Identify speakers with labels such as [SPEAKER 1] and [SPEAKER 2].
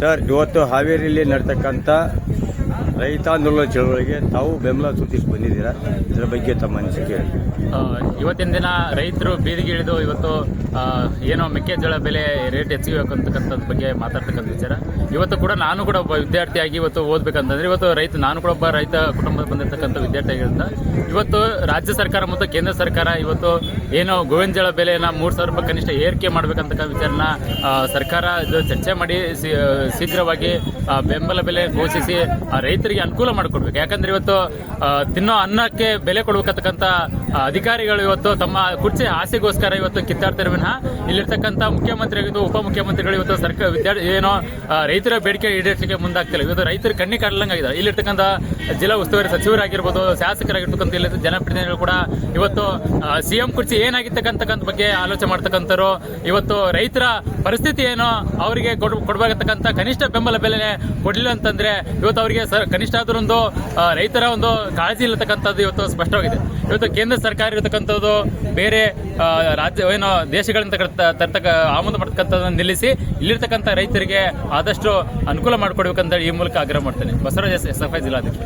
[SPEAKER 1] Sir ಇವತ್ತು ಹಾವೇರಿಯಲ್ಲಿ ನಡ್ತಕ್ಕಂಥ ರೈತಾಂದೋಲನ ಚಳವಳಿಗೆ ತಾವು ಬೆಂಬಲ ಸೂಚಿಸಿ ಬಂದಿದ್ದೀರಾ? ಇದರ ಬಗ್ಗೆ ತಮ್ಮ ಅನಿಸಿಕೆ?
[SPEAKER 2] ಇವತ್ತಿನ ದಿನ ರೈತರು ಬೀದಿಗೆ ಇಳಿದು ಇವತ್ತು ಏನೋ ಮೆಕ್ಕೆಜೋಳ ಬೆಲೆ ರೇಟ್ ಹೆಚ್ಚಿಗೆ ಬಗ್ಗೆ ಮಾತಾಡ್ತಕ್ಕಂಥ ವಿಚಾರ. ಇವತ್ತು ಕೂಡ ನಾನು ಕೂಡ ಒಬ್ಬ ವಿದ್ಯಾರ್ಥಿಯಾಗಿ ಇವತ್ತು ಓದ್ಬೇಕಂತಂದ್ರೆ ಇವತ್ತು ರೈತ ನಾನು ಕೂಡ ಒಬ್ಬ ರೈತ ಕುಟುಂಬದ ಬಂದಿರತಕ್ಕಂಥ ವಿದ್ಯಾರ್ಥಿ ಆಗಿರೋದ್ರಿಂದ ಇವತ್ತು ರಾಜ್ಯ ಸರ್ಕಾರ ಮತ್ತು ಕೇಂದ್ರ ಸರ್ಕಾರ ಇವತ್ತು ಏನೋ ಗೋವಿನ ಜೋಳ ಬೆಲೆನ ಮೂರು ಸಾವಿರ ರೂಪಾಯಿ ಕನಿಷ್ಠ ಏರಿಕೆ ಮಾಡಬೇಕಂತಕ್ಕ ವಿಚಾರನ ಸರ್ಕಾರ ಇದು ಚರ್ಚೆ ಮಾಡಿ ಶೀಘ್ರವಾಗಿ ಬೆಂಬಲ ಬೆಲೆ ಘೋಷಿಸಿ ಆ, ರೈತರಿಗೆ ಅನುಕೂಲ ಮಾಡಿಕೊಡ್ಬೇಕು. ಯಾಕಂದ್ರೆ ಇವತ್ತು ತಿನ್ನೋ ಅನ್ನಕ್ಕೆ ಬೆಲೆ ಕೊಡ್ಬೇಕಂತಕ್ಕಂಥ ಅಧಿಕಾರಿಗಳು ಇವತ್ತು ತಮ್ಮ ಕುರ್ಚಿ ಆಸೆಗೋಸ್ಕರ ಇವತ್ತು ಕಿತ್ತಾಡ್ತಾರೆ ವಿನಃ ಇಲ್ಲಿರ್ತಕ್ಕಂಥ ಮುಖ್ಯಮಂತ್ರಿಗಳು ಉಪಮುಖ್ಯಮಂತ್ರಿಗಳು ಇವತ್ತು ಸರ್ಕಾರ ವಿದ್ಯಾರ್ಥಿ, ಏನೋ ರೈತರ ಬೇಡಿಕೆ ಈಡೇರಿಸಲಿಕ್ಕೆ ಮುಂದಾಗ್ತಿಲ್ಲ. ಇವತ್ತು ರೈತರು ಕಣ್ಣಿ ಕಾಡಲಂಗಾಗಿದ್ದಾರೆ. ಇಲ್ಲಿರ್ತಕ್ಕಂಥ ಜಿಲ್ಲಾ ಉಸ್ತುವಾರಿ ಸಚಿವರಾಗಿರ್ಬೋದು, ಶಾಸಕರಾಗಿರ್ತಕ್ಕಂಥ ಇಲ್ಲಿ ಜನಪ್ರತಿನಿಧಿಗಳು ಕೂಡ ಇವತ್ತು ಸಿಎಂ ಕುರ್ಚಿ ಏನಾಗಿರ್ತಕ್ಕಂಥ ಬಗ್ಗೆ ಆಲೋಚನೆ ಮಾಡ್ತಕ್ಕಂಥವ್ರು, ಇವತ್ತು ರೈತರ ಪರಿಸ್ಥಿತಿ ಏನು, ಅವರಿಗೆ ಕೊಡ್ ಕೊಡ್ಬೇಕಾಗತಕ್ಕಂಥ ಕನಿಷ್ಠ ಬೆಂಬಲ ಬೆಲೆ ಕೊಡಲಿಲ್ಲ ಅಂತಂದ್ರೆ ಇವತ್ತು ಅವರಿಗೆ ಸರ್ ಕನಿಷ್ಠ ಆದ್ರೂ ಒಂದು ರೈತರ ಒಂದು ಕಾಳಜಿ ಇಲ್ಲತಕ್ಕಂಥದ್ದು ಇವತ್ತು ಸ್ಪಷ್ಟವಾಗಿದೆ. ಇವತ್ತು ಕೇಂದ್ರ ಸರ್ಕಾರ ಇರತಕ್ಕಂಥದ್ದು ಬೇರೆ ರಾಜ್ಯ, ಏನೋ ದೇಶಗಳಿಂದ ತರ್ತಕ್ಕ ಆಮದು ಮಾಡ್ತಕ್ಕಂಥದ್ದನ್ನು ನಿಲ್ಲಿಸಿ ಇಲ್ಲಿರ್ತಕ್ಕಂಥ ರೈತರಿಗೆ ಆದಷ್ಟು ಅನುಕೂಲ ಮಾಡಿಕೊಡ್ಬೇಕಂತ ಈ ಮೂಲಕ ಆಗ್ರಹ ಮಾಡ್ತೇನೆ. Basavaraj S S, F, I ಜಿಲ್ಲಾಧ್ಯಕ್ಷ